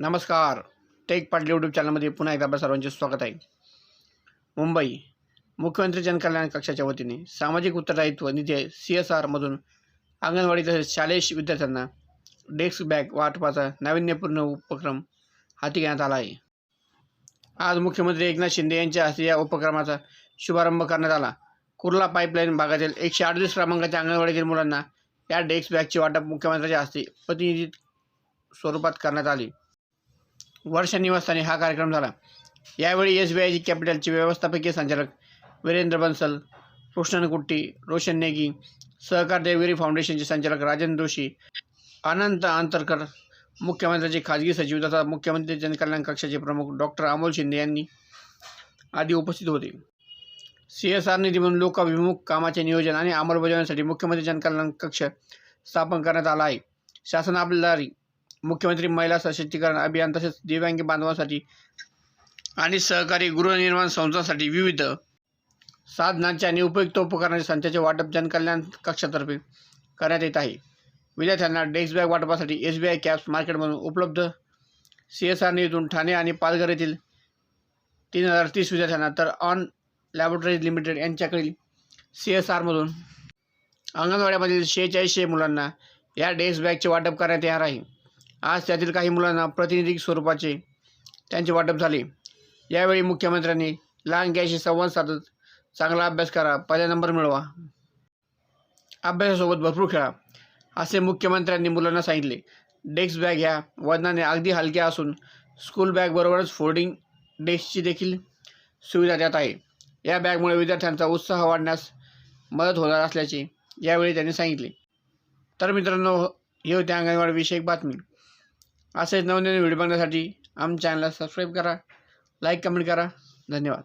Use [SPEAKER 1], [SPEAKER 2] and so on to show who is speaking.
[SPEAKER 1] नमस्कार. Take Patil YouTube चॅनलमध्ये पुन्हा एकदा आपल्या सर्वांचे स्वागत आहे. मुंबई मुख्यमंत्री जनकल्याण कक्षाच्या वतीने सामाजिक उत्तरदायित्व निधी सी एस आरमधून अंगणवाडी तसेच शालेय विद्यार्थ्यांना डेस्क बॅग वाटपाचा नाविन्यपूर्ण उपक्रम हाती घेण्यात आला आहे. आज मुख्यमंत्री एकनाथ शिंदे यांच्या हस्ते या उपक्रमाचा शुभारंभ करण्यात आला. कुर्ला पाईपलाईन भागातील एकशे अडतीस क्रमांकाच्या अंगणवाडीतील मुलांना या डेस्क बॅगचे वाटप मुख्यमंत्र्यांच्या हस्ते प्रतिनिधी स्वरूपात करण्यात आली. वर्ष निवासस्थानी हा कार्यक्रम झाला. यावेळी एस बी आयची कॅपिटलचे व्यवस्थापकीय संचालक वीरेंद्र बन्सल कृष्णन कुट्टी रोशन नेगी सहकार देवगिरी फाउंडेशनचे संचालक राजेंद्र जोशी अनंत आंतरकर मुख्यमंत्र्यांचे खाजगी सचिव तथा मुख्यमंत्री जनकल्याण कक्षाचे प्रमुख डॉक्टर अमोल शिंदे यांनी आदी उपस्थित होते. सी एस आर निधी म्हणून लोकाभिमुख कामाचे नियोजन आणि अंमलबजावणीसाठी मुख्यमंत्री जनकल्याण कक्ष स्थापन करण्यात आला आहे. शासन आपल्याला मुख्यमंत्री महिला सशक्तीकरण अभियान तसेच दिव्यांग बांधवांसाठी आणि सहकारी गृहनिर्माण संस्थांसाठी विविध साधनांचे आणि उपयुक्त उपकरणांच्या संचाचे वाटप जनकल्याण कक्षातर्फे करण्यात येत आहे. विद्यार्थ्यांना डेस्क बॅग वाटपासाठी एस बी आय कॅप्स मार्केटमधून उपलब्ध सी एस आर निधीतून ठाणे आणि पालघर येथील तीन हजार तीस विद्यार्थ्यांना तर ऑन लॅबोरेटरीज लिमिटेड यांच्याकडील सी एस आरमधून अंगणवाड्यामधील शेहेचाळीसशे मुलांना या डेस्क बॅगचे वाटप करण्यात येणार आहे. आज त्यातील काही मुलांना प्रातिनिधिक स्वरूपाचे त्यांचे वाटप झाले. यावेळी मुख्यमंत्र्यांनी लहान घ्यायशी संवाद साधत चांगला अभ्यास करा पहिला नंबर मिळवा. अभ्यासासोबत भरपूर खेळा असे मुख्यमंत्र्यांनी मुलांना सांगितले. डेस्क बॅग ह्या वजनाने अगदी हलक्या असून स्कूल बॅगबरोबरच फोल्डिंग डेस्कची देखील सुविधा त्यात आहे. या बॅगमुळे विद्यार्थ्यांचा उत्साह वाढण्यास मदत होणार असल्याचे यावेळी त्यांनी सांगितले. तर मित्रांनो हे होते अंगणवाडी विषयक बातमी. असेच नवनवीन व्हिडिओ बघण्यासाठी आमच्या चॅनलला सबस्क्राईब करा लाईक कमेंट करा. धन्यवाद.